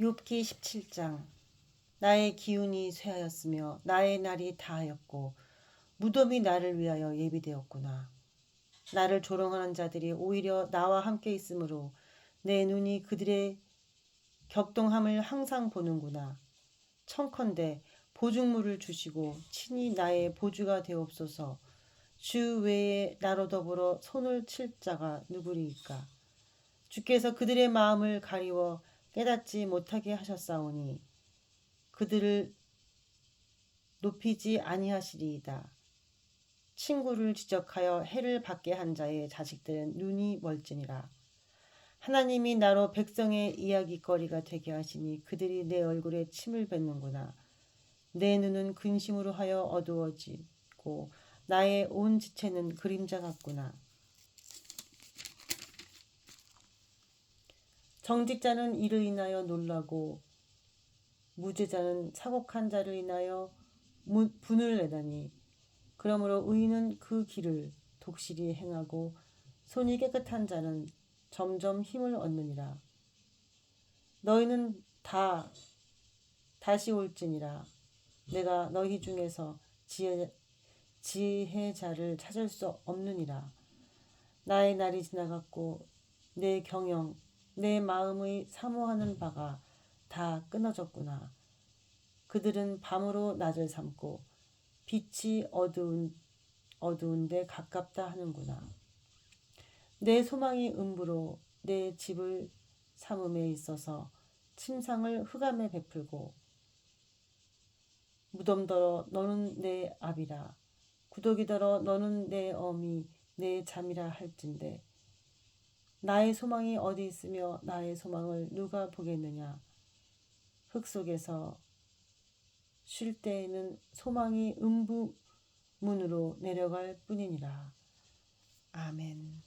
욥기 17장 나의 기운이 쇠하였으며 나의 날이 다하였고 무덤이 나를 위하여 예비되었구나. 나를 조롱하는 자들이 오히려 나와 함께 있으므로 내 눈이 그들의 격동함을 항상 보는구나. 청컨대 보증물을 주시고 친히 나의 보주가 되옵소서. 주 외에 나로 더불어 손을 칠 자가 누구리이까? 주께서 그들의 마음을 가리워 깨닫지 못하게 하셨사오니 그들을 높이지 아니하시리이다. 친구를 지적하여 해를 받게 한 자의 자식들은 눈이 멀지니라. 하나님이 나로 백성의 이야기거리가 되게 하시니 그들이 내 얼굴에 침을 뱉는구나. 내 눈은 근심으로 하여 어두워지고 나의 온 지체는 그림자 같구나. 정직자는 이를 인하여 놀라고 무죄자는 사곡한 자를 인하여 무- 분을 내다니. 그러므로 의인은 그 길을 독실히 행하고 손이 깨끗한 자는 점점 힘을 얻느니라. 너희는 다 다시 올지니라. 내가 너희 중에서 지혜, 지혜자를 찾을 수 없느니라. 나의 날이 지나갔고 내 경영 내 마음의 사모하는 바가 다 끊어졌구나. 그들은 밤으로 낮을 삼고 빛이 어두운 어두운데 가깝다 하는구나. 내 소망이 음부로 내 집을 삼음에 있어서 침상을 흑암에 베풀고 무덤더러 너는 내 압이라 구더기더러 너는 내 어미 내 잠이라 할진대 나의 소망이 어디 있으며 나의 소망을 누가 보겠느냐? 흙 속에서 쉴 때에는 소망이 음부 문으로 내려갈 뿐이니라. 아멘